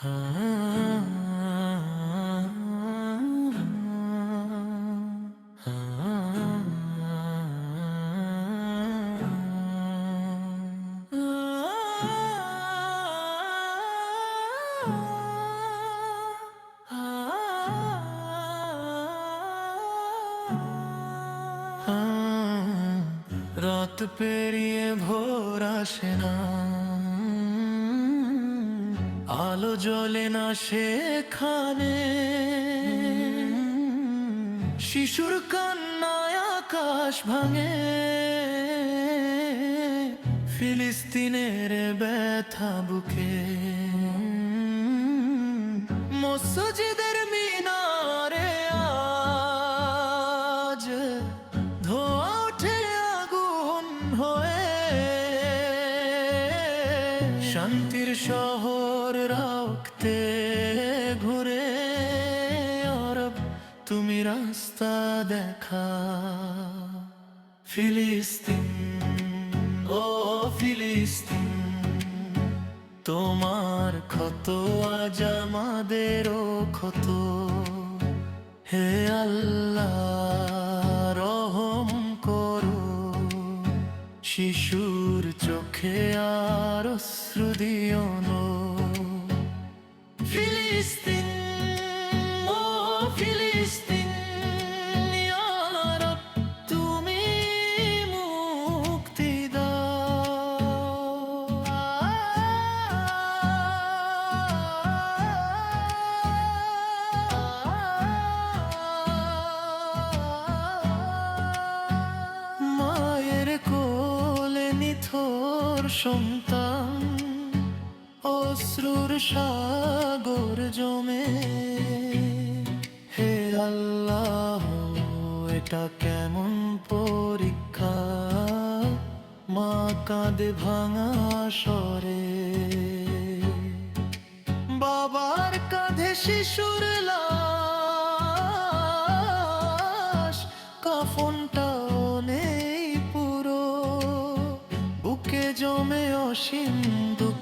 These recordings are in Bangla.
রাত পেরিয়ে ভোর আসে না। আলো জ্বলে না সেখানে। শিশুর কান্নায় আকাশ ভাঙে। ফিলিস্তিনের ব্যথা বুকে। মসজিদের মিনারে আজ ধোয়া ওঠে আগুন হয়ে। শান্তির শহর রাখতে ঘুরে, অরব, তুমি রাস্তা দেখা। ফিলিস্তিন, ও ফিলিস্তিন, তোমার ক্ষত আজ আমাদেরও ক্ষত। হে আল্লাহ, রহম করো। শিশুর চোখে আর অশ্রু দিও না। ফিলিস্তিন ও ফিলিস্তিন ইয়া রব, তুমি মুক্তি দাও মায়ের কোলে নিথর সন্তান অশ্রুর সাগর জমে। হে আল্লাহ, এটা কেমন পরীক্ষা? মা কাঁদে ভাঙা স্বরে। বাবার কাঁধে শিশুর লাশ কাফনটাও নেই পুরো। বুকে জমে অসীম দুঃখ।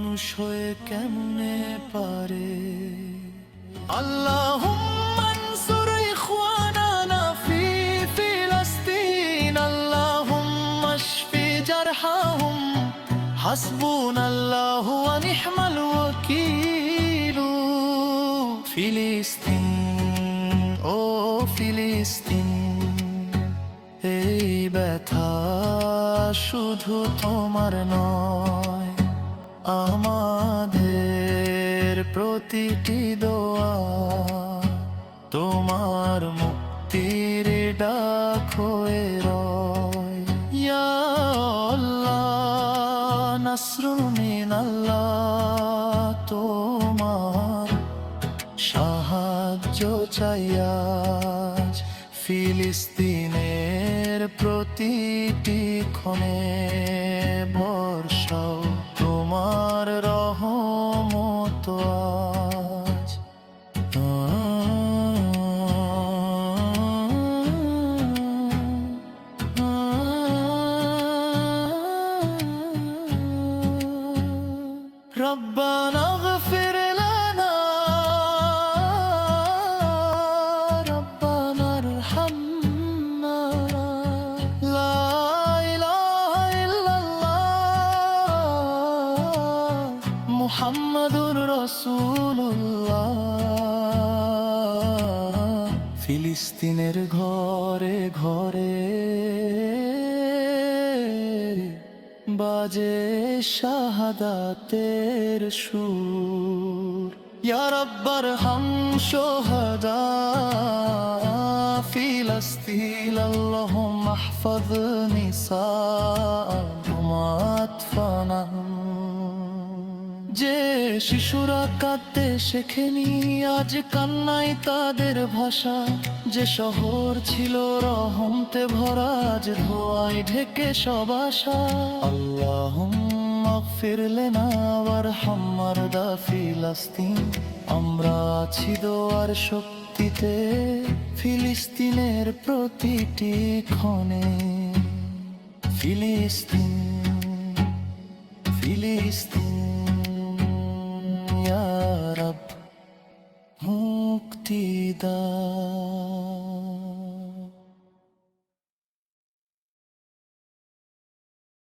মানুষ হয়ে কেমনে পারে আল্লাহ منصر إخواننا في فلسطين اللهم اشف جرحهم حسبنا الله ونعم الوكيل ফিলিস্তিন ও ফিলিস্তিন এই ব্যথা শুধু তোমার নয় আমাদের প্রতিটি দোয়া তোমার মুক্তির ডাক তোমার সাহায্য চাই ফিলিস্তিনের প্রতিটি ক্ষণে বর্ষাও ربنا اغفر لنا ربنا ارحمنا لا إله إلا الله محمد رسول الله ফিলিস্তিনের ঘরে ঘরে বাজে শাহাদাতের সুর ইয়া রাব্বার হাম শুহাদা ফিলাস্তিন আল্লাহুম্মা احفظ নিসাআহুম আতফানাহুম যে শিশুরা কাঁদতে শেখেনি আজ কান্নাই তাদের ভাষা যে শহর ছিল রহমতে ভরা আজ ধোয়ায় ঢেকে সব আশা। আল্লাহ ফিরলে না আবার হাম্মার দা ফিলাস্তিন আমরা আছি দোয়ার শক্তিতে, ফিলিস্তিনের প্রতিটি ক্ষণে। ফিলিস্তিন ফিলিস্তিন রব মুক্তি দাও